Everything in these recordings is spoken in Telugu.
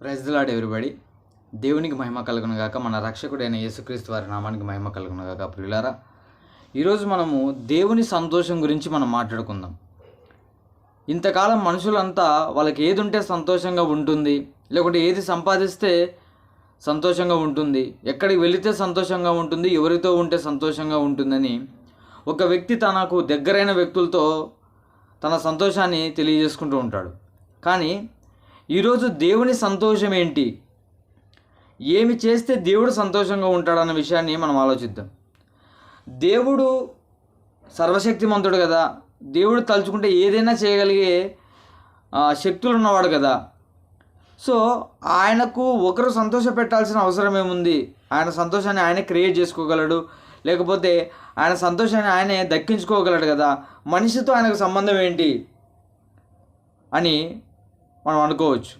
ప్రైజ్లాడ్ ఎవరిబడి. దేవునికి మహిమ కలుగును గాక. మన రక్షకుడైన యేసుక్రీస్తు వారి నామానికి మహిమ కలుగును గాక ప్రియులారా. ఈరోజు మనము దేవుని సంతోషం గురించి మనం మాట్లాడుకుందాం. ఇంతకాలం మనుషులంతా వాళ్ళకి ఏది ఉంటే సంతోషంగా ఉంటుంది లేకుంటే ఏది సంపాదిస్తే సంతోషంగా ఉంటుంది ఎక్కడికి వెళితే సంతోషంగా ఉంటుంది ఎవరితో ఉంటే సంతోషంగా ఉంటుందని ఒక వ్యక్తి తనకు దగ్గరైన వ్యక్తులతో తన సంతోషాన్ని తెలియజేసుకుంటూ ఉంటాడు. కానీ ఈరోజు దేవుని సంతోషం ఏంటి? ఏమి చేస్తే దేవుడు సంతోషంగా ఉంటాడన్న విషయాన్ని మనం ఆలోచిద్దాం. దేవుడు సర్వశక్తిమంతుడు కదా. దేవుడు తలుచుకుంటే ఏదైనా చేయగలిగే శక్తులు ఉన్నవాడు కదా. సో ఆయనకు ఒకరు సంతోష పెట్టాల్సిన అవసరం ఏముంది? ఆయన సంతోషాన్ని ఆయనే క్రియేట్ చేసుకోగలడు. లేకపోతే ఆయన సంతోషాన్ని ఆయనే దక్కించుకోగలడు కదా. మనిషితో ఆయనకు సంబంధం ఏంటి? అని మనం అనుకోవచ్చు.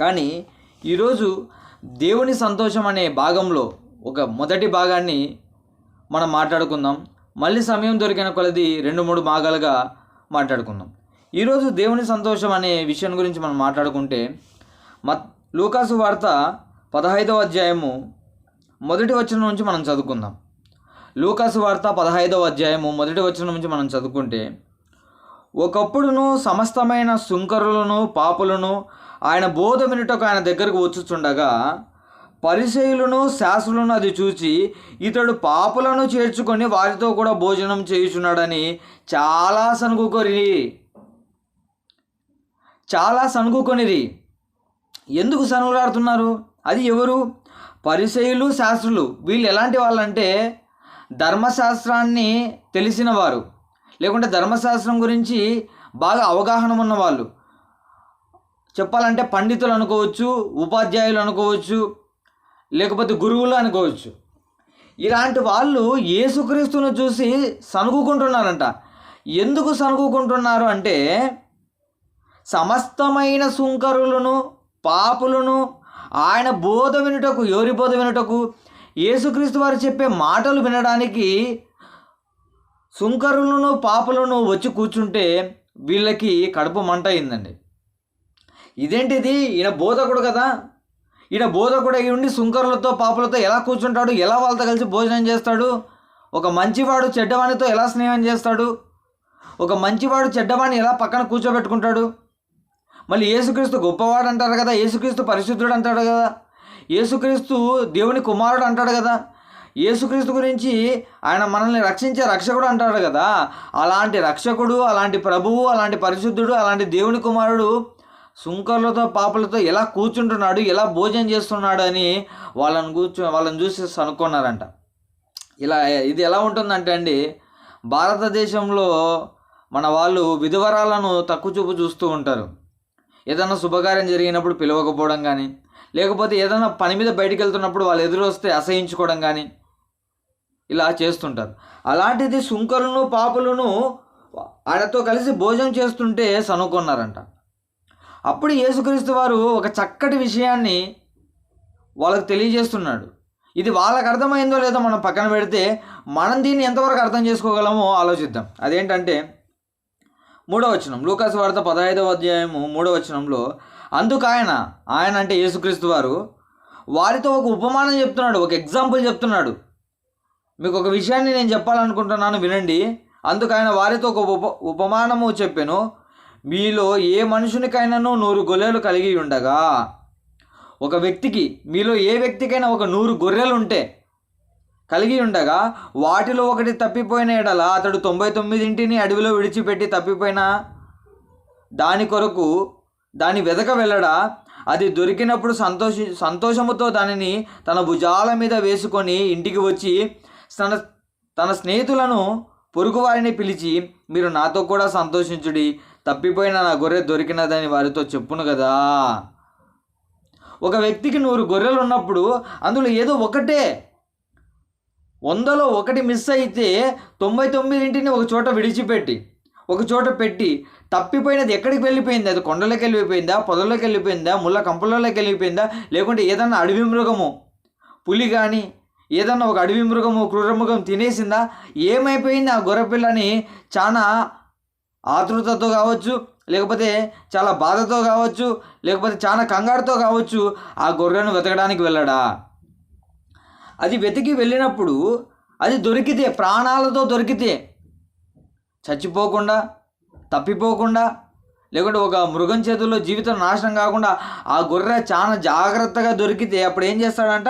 కానీ ఈరోజు దేవుని సంతోషం అనే భాగంలో ఒక మొదటి భాగాన్ని మనం మాట్లాడుకుందాం. మళ్ళీ సమయం దొరికిన కొలది రెండు మూడు భాగాలుగా మాట్లాడుకుందాం. ఈరోజు దేవుని సంతోషం అనే విషయం గురించి మనం మాట్లాడుకుంటే మత్ లూకాసు వార్త పదహైదవ అధ్యాయము మొదటి వచనం నుంచి మనం చదువుకుందాం. లూకాసు వార్త పదహైదవ అధ్యాయము మొదటి వచనం నుంచి మనం చదువుకుంటే ఒకప్పుడును సమస్తమైన సుంకరులను పాపులను ఆయన బోధ వినుటకు ఆయన దగ్గరకు వచ్చుచుండగా పరిశైలును శాస్త్రులను అది చూచి ఇతడు పాపులను చేర్చుకొని వారితో కూడా భోజనం చేయుచున్నాడని చాలా సనుగుకొని చాలా సనుగుకొనిది ఎందుకు సనుగులాడుతున్నారు? అది ఎవరు? పరిశైలు శాస్త్రులు వీళ్ళు ఎలాంటి వాళ్ళంటే ధర్మశాస్త్రాన్ని తెలిసిన వారు. లేకుంటే ధర్మశాస్త్రం గురించి బాగా అవగాహన ఉన్నవాళ్ళు. చెప్పాలంటే పండితులు అనుకోవచ్చు ఉపాధ్యాయులు అనుకోవచ్చు లేకపోతే గురువులు అనుకోవచ్చు. ఇలాంటి వాళ్ళు యేసుక్రీస్తును చూసి సనుగుకుంటున్నారంట ఎందుకు సనుగుకుంటున్నారు అంటే సమస్తమైన సుంకరులను పాపులను ఆయన బోధ వినుటకు ఎవరి బోధ వినుటకు యేసుక్రీస్తు వారు చెప్పే మాటలు వినడానికి సుంకరులను పాపలను వచ్చి కూర్చుంటే వీళ్ళకి కడుపు మంట అయిందండి. ఇదేంటిది? ఈయన బోధకుడు కదా. ఈయన బోధకుడు అయి ఉండి సుంకరులతో పాపులతో ఎలా కూర్చుంటాడు? ఎలా వాళ్ళతో కలిసి భోజనం చేస్తాడు? ఒక మంచివాడు చెడ్డవానితో ఎలా స్నేహం చేస్తాడు? ఒక మంచివాడు చెడ్డవాడిని ఎలా పక్కన కూర్చోబెట్టుకుంటాడు? మళ్ళీ యేసుక్రీస్తు గొప్పవాడు అంటారు కదా. యేసుక్రీస్తు పరిశుద్ధుడు అంటాడు కదా. యేసుక్రీస్తు దేవుని కుమారుడు అంటాడు కదా. యేసుక్రీస్తు గురించి ఆయన మనల్ని రక్షించే రక్షకుడు అంటాడు కదా. అలాంటి రక్షకుడు అలాంటి ప్రభువు అలాంటి పరిశుద్ధుడు అలాంటి దేవుని కుమారుడు సుంకర్లతో పాపలతో ఎలా కూర్చుంటున్నాడు ఎలా భోజనం చేస్తున్నాడు అని వాళ్ళని కూర్చు వాళ్ళని చూసి అనుకున్నారంట ఇలా ఇది ఎలా ఉంటుందంటే అండి భారతదేశంలో మన వాళ్ళు విధవరాలను తక్కువ చూపు చూస్తూ ఉంటారు. ఏదైనా శుభకార్యం జరిగినప్పుడు పిలవకపోవడం కానీ లేకపోతే ఏదైనా పని మీద బయటికి వెళ్తున్నప్పుడు వాళ్ళు ఎదురు వస్తే అసహించుకోవడం కానీ ఇలా చేస్తుంటారు. అలాంటిది సుంకరులను పాపులను ఆయనతో కలిసి భోజనం చేస్తుంటే సనుకున్నారంట. అప్పుడు యేసుక్రీస్తు వారు ఒక చక్కటి విషయాన్ని వాళ్ళకు తెలియజేస్తున్నాడు. ఇది వాళ్ళకు అర్థమైందో లేదో మనం పక్కన పెడితే మనం దీన్ని ఎంతవరకు అర్థం చేసుకోగలమో ఆలోచిద్దాం. అదేంటంటే మూడవ వచనం లూకాసు వార్త పదహైదవ అధ్యాయము మూడవ వచనంలో అందుకు ఆయన ఆయన అంటే యేసుక్రీస్తు వారు వారితో ఒక ఉపమానం చెప్తున్నాడు ఒక ఎగ్జాంపుల్ చెప్తున్నాడు. మీకు ఒక విషయాన్ని నేను చెప్పాలనుకుంటున్నాను వినండి. అందుకు ఆయన వారితో ఒక ఉప ఉపమానము చెప్పాను. మీలో ఏ మనుషునికైనాను నూరు గొర్రెలు కలిగి ఉండగా ఒక వ్యక్తికి మీలో ఏ వ్యక్తికైనా ఒక నూరు గొర్రెలు ఉంటే కలిగి ఉండగా వాటిలో ఒకటి తప్పిపోయిన ఎడల అతడు తొంభై తొమ్మిదింటిని అడవిలో విడిచిపెట్టి తప్పిపోయిన దాని కొరకు దాని వెదక వెళ్ళడా అది దొరికినప్పుడు సంతోషి సంతోషముతో దానిని తన భుజాల మీద వేసుకొని ఇంటికి వచ్చి తన తన స్నేహితులను పొరుగువారిని పిలిచి మీరు నాతో కూడా సంతోషించుడి. తప్పిపోయిన నా గొర్రె దొరికినదని వారితో చెప్పును కదా ఒక వ్యక్తికి నూరు గొర్రెలు ఉన్నప్పుడు అందులో ఏదో ఒకటే. వందలో ఒకటి మిస్ అయితే తొంభై తొమ్మిదింటిని ఒక చోట విడిచిపెట్టి. ఒక చోట పెట్టి తప్పిపోయినది ఎక్కడికి వెళ్ళిపోయింది? అది కొండలోకి వెళ్ళిపోయిందా? పొదల్లోకి వెళ్ళిపోయిందా? ముళ్ళ కంపలలోకి వెళ్ళిపోయిందా? లేకుంటే ఏదన్నా అడవి మృగము పులి కానీ ఏదన్నా ఒక అడవి మృగము క్రూరమృగం తినేసిందా? ఏమైపోయింది ఆ గొర్రెపిల్లని? చాలా ఆతృతతో కావచ్చు లేకపోతే చాలా బాధతో కావచ్చు లేకపోతే చాలా కంగారుతో కావచ్చు ఆ గొర్రెను వెతకడానికి వెళ్ళడా? అది వెతికి వెళ్ళినప్పుడు అది దొరికితే ప్రాణాలతో దొరికితే చచ్చిపోకుండా తప్పిపోకుండా లేకుంటే ఒక మృగం చేతుల్లో జీవితం నాశనం కాకుండా ఆ గొర్రె చాలా జాగ్రత్తగా దొరికితే అప్పుడు ఏం చేస్తాడంట?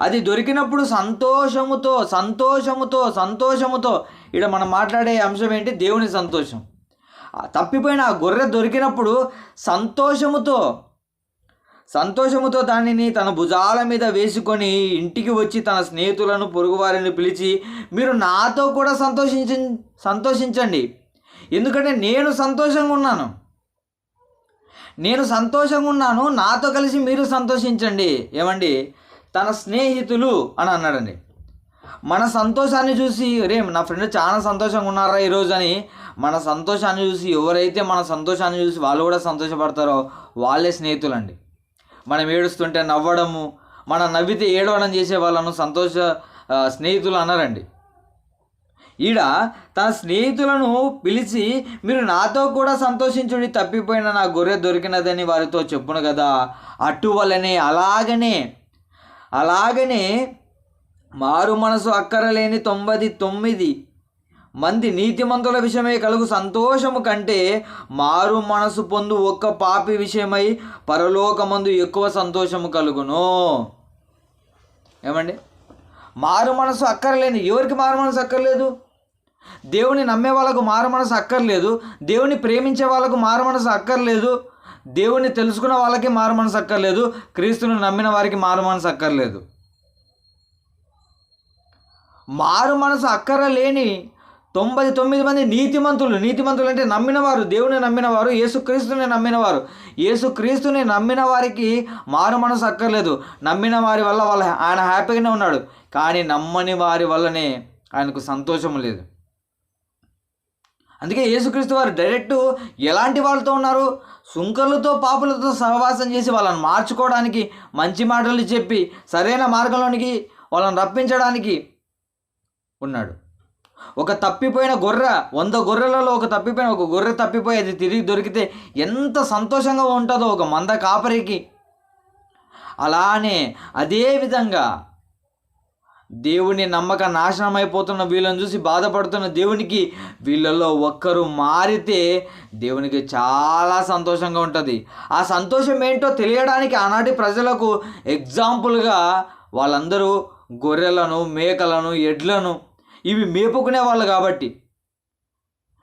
అది దొరికినప్పుడు సంతోషముతో సంతోషముతో సంతోషముతో ఇక్కడ మనం మాట్లాడే అంశం ఏంటి? దేవుని సంతోషం. ఆ తప్పిపోయిన ఆ గొర్రె దొరికినప్పుడు సంతోషముతో సంతోషముతో దానిని తన భుజాల మీద వేసుకొని ఇంటికి వచ్చి తన స్నేహితులను పొరుగువారిని పిలిచి మీరు నాతో కూడా సంతోషించ సంతోషించండి. ఎందుకంటే నేను సంతోషంగా ఉన్నాను. నేను సంతోషంగా ఉన్నాను. నాతో కలిసి మీరు సంతోషించండి. ఏమండి? తన స్నేహితులు అని అన్నాడండి. మన సంతోషాన్ని చూసి రే నా ఫ్రెండ్ చాలా సంతోషంగా ఉన్నారా ఈరోజు అని మన సంతోషాన్ని చూసి ఎవరైతే మన సంతోషాన్ని చూసి వాళ్ళు కూడా సంతోషపడతారో వాళ్ళే స్నేహితులండి. మనం ఏడుస్తుంటే నవ్వడము మనం నవ్వితే ఏడవడం చేసే వాళ్ళను సంతోష స్నేహితులు అన్నారండి. ఈడ తన స్నేహితులను పిలిచి మీరు నాతో కూడా సంతోషించుడి తప్పిపోయిన నా గొర్రె దొరికినదని వారితో చెప్పును కదా. అటువలనే అలాగనే అలాగనే మారు మనసు అక్కరలేని తొంభై తొమ్మిది మంది నీతిమంతుల విషయమై కలుగు సంతోషము కంటే మారు మనసు పొందు ఒక్క పాపి విషయమై పరలోకమందు ఎక్కువ సంతోషము కలుగును. ఏమండి? మారు మనసు అక్కర్లేని ఎవరికి మారు మనసు అక్కర్లేదు? దేవుని నమ్మే వాళ్ళకు మారు మనసు అక్కర్లేదు దేవుని ప్రేమించే వాళ్ళకు మారు మనసు అక్కర్లేదు దేవుని తెలుసుకున్న వాళ్ళకి మారు మనసు అక్కర్లేదు క్రీస్తుని నమ్మిన వారికి మారు మనసు అక్కర్లేదు. మారు మనసు అక్కర లేని తొంభై తొమ్మిది మంది నీతిమంతులు. నీతిమంతులు అంటే నమ్మినవారు. దేవుని నమ్మినవారు. యేసుక్రీస్తుని నమ్మినవారు. యేసుక్రీస్తుని నమ్మిన వారికి మారు మనసు అక్కర్లేదు. నమ్మిన వారి వల్ల వాళ్ళ ఆయన హ్యాపీగానే ఉన్నాడు. కానీ నమ్మని వారి వల్లనే ఆయనకు సంతోషం లేదు. అందుకే యేసుక్రీస్తు వారు డైరెక్ట్ ఎలాంటి వాళ్ళతో ఉన్నారు? సుంకర్లతో పాపులతో సహవాసం చేసి వాళ్ళని మార్చుకోవడానికి మంచి మాటలు చెప్పి సరైన మార్గంలోనికి వాళ్ళని రప్పించడానికి ఉన్నాడు. ఒక తప్పిపోయిన గొర్రె వంద గొర్రెలలో ఒక తప్పిపోయిన ఒక గొర్రె తప్పిపోయి అది తిరిగి దొరికితే ఎంత సంతోషంగా ఉంటుందో ఒక మంద కాపరికి. అలానే అదే విధంగా దేవుని నమ్మక నాశనం అయిపోతున్న వీళ్ళని చూసి బాధపడుతున్న దేవునికి వీళ్ళల్లో ఒక్కరు మారితే దేవునికి చాలా సంతోషంగా ఉంటుంది. ఆ సంతోషం ఏంటో తెలియడానికి ఆనాటి ప్రజలకు ఎగ్జాంపుల్గా వాళ్ళందరూ గొర్రెలను మేకలను ఎడ్లను ఇవి మేపుకునే వాళ్ళు కాబట్టి.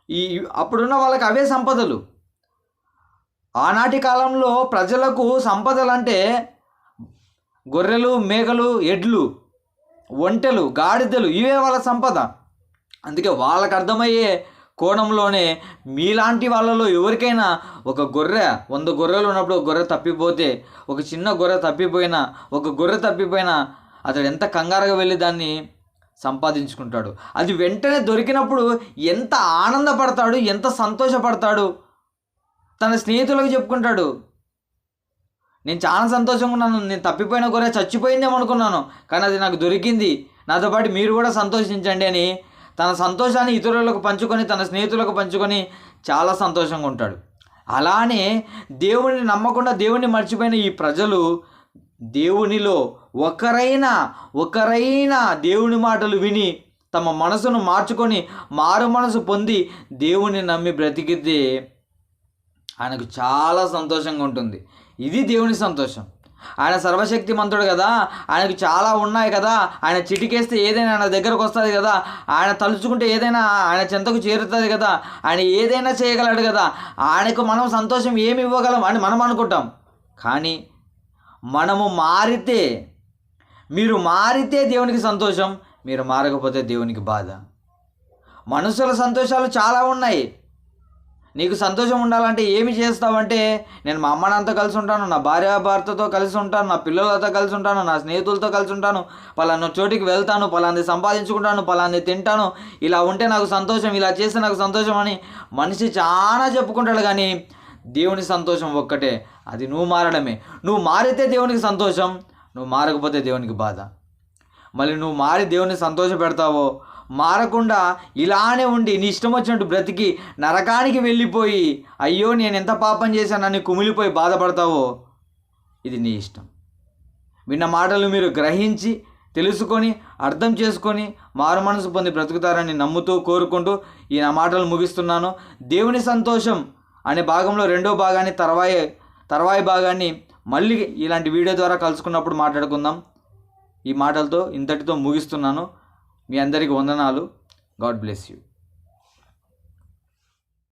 ఈ అప్పుడున్న వాళ్ళకి అవే సంపదలు. ఆనాటి కాలంలో ప్రజలకు సంపదలు అంటే గొర్రెలు మేకలు ఎడ్లు ఒంటెలు గాడిదలు ఇవే వాళ్ళ సంపద. అందుకే వాళ్ళకు అర్థమయ్యే కోణంలోనే మీలాంటి వాళ్ళలో ఎవరికైనా ఒక గొర్రె వంద గొర్రెలు ఉన్నప్పుడు ఒక గొర్రె తప్పిపోతే ఒక చిన్న గొర్రె తప్పిపోయినా ఒక గొర్రె తప్పిపోయినా అతడు ఎంత కంగారుగా వెళ్ళి దాన్ని సంపాదించుకుంటాడు. అది వెంటనే దొరికినప్పుడు ఎంత ఆనందపడతాడు ఎంత సంతోషపడతాడు? తన స్నేహితులకు చెప్పుకుంటాడు. నేను చాలా సంతోషంగా ఉన్నాను నేను తప్పిపోయిన గొర్రె చచ్చిపోయిందేమో అనుకున్నాను కానీ అది నాకు దొరికింది. నాతో పాటు మీరు కూడా సంతోషించండి అని తన సంతోషాన్ని ఇతరులకు పంచుకొని తన స్నేహితులకు పంచుకొని చాలా సంతోషంగా ఉంటాడు. అలానే దేవుని నమ్మకుండా దేవుణ్ణి మర్చిపోయిన ఈ ప్రజలు దేవునిలో ఒకరైనా ఒకరైనా దేవుని మాటలు విని తమ మనసును మార్చుకొని మారు మనసు పొంది దేవుని నమ్మి బ్రతికితే ఆయనకు చాలా సంతోషంగా ఉంటుంది. ఇది దేవుని సంతోషం. ఆయన సర్వశక్తి మంతుడు కదా ఆయనకు చాలా ఉన్నాయి కదా ఆయన చిటికేస్తే ఏదైనా ఆయన దగ్గరకు వస్తుంది కదా ఆయన తలుచుకుంటే ఏదైనా ఆయన చెంతకు చేరుతుంది కదా ఆయన ఏదైనా చేయగలడు కదా ఆయనకు మనం సంతోషం ఏమి ఇవ్వగలం అని మనం అనుకుంటాం. కానీ మనము మారితే మీరు మారితే దేవునికి సంతోషం మీరు మారకపోతే దేవునికి బాధ. మనుషుల సంతోషాలు చాలా ఉన్నాయి. నీకు సంతోషం ఉండాలంటే ఏమి చేస్తావంటే నేను మా అమ్మ నాన్నతో కలిసి ఉంటాను నా భార్య భర్తతో కలిసి ఉంటాను నా పిల్లలతో కలిసి ఉంటాను నా స్నేహితులతో కలిసి ఉంటాను పలానా చోటికి వెళ్తాను పలాంది సంపాదించుకుంటాను పలాంది తింటాను ఇలా ఉంటే నాకు సంతోషం ఇలా చేస్తే నాకు సంతోషం అని మనిషి చాలా చెప్పుకుంటాడు కానీ దేవుని సంతోషం ఒక్కటే. అది నువ్వు మారడమే. నువ్వు మారితే దేవునికి సంతోషం నువ్వు మారకపోతే దేవునికి బాధ. మళ్ళీ నువ్వు మారి దేవుని సంతోష పెడతావో మారకుండా ఇలానే ఉండి నీ ఇష్టం వచ్చినట్టు బ్రతికి నరకానికి వెళ్ళిపోయి అయ్యో నేను ఎంత పాపం చేశానని కుమిలిపోయి బాధపడతావో ఇది నీ ఇష్టం. విన్న మాటలు మీరు గ్రహించి తెలుసుకొని అర్థం చేసుకొని మారు మనసు పొంది బ్రతుకుతారని నమ్ముతూ కోరుకుంటూ ఈ నా మాటలు ముగిస్తున్నాను. దేవుని సంతోషం అనే భాగంలో రెండో భాగాన్ని తర్వాయి తర్వాయి భాగాన్ని మళ్ళీ ఇలాంటి వీడియో ద్వారా కలుసుకున్నప్పుడు మాట్లాడుకుందాం. ఈ మాటలతో ఇంతటితో ముగిస్తున్నాను. మీ అందరికీ వందనాలు. God bless you.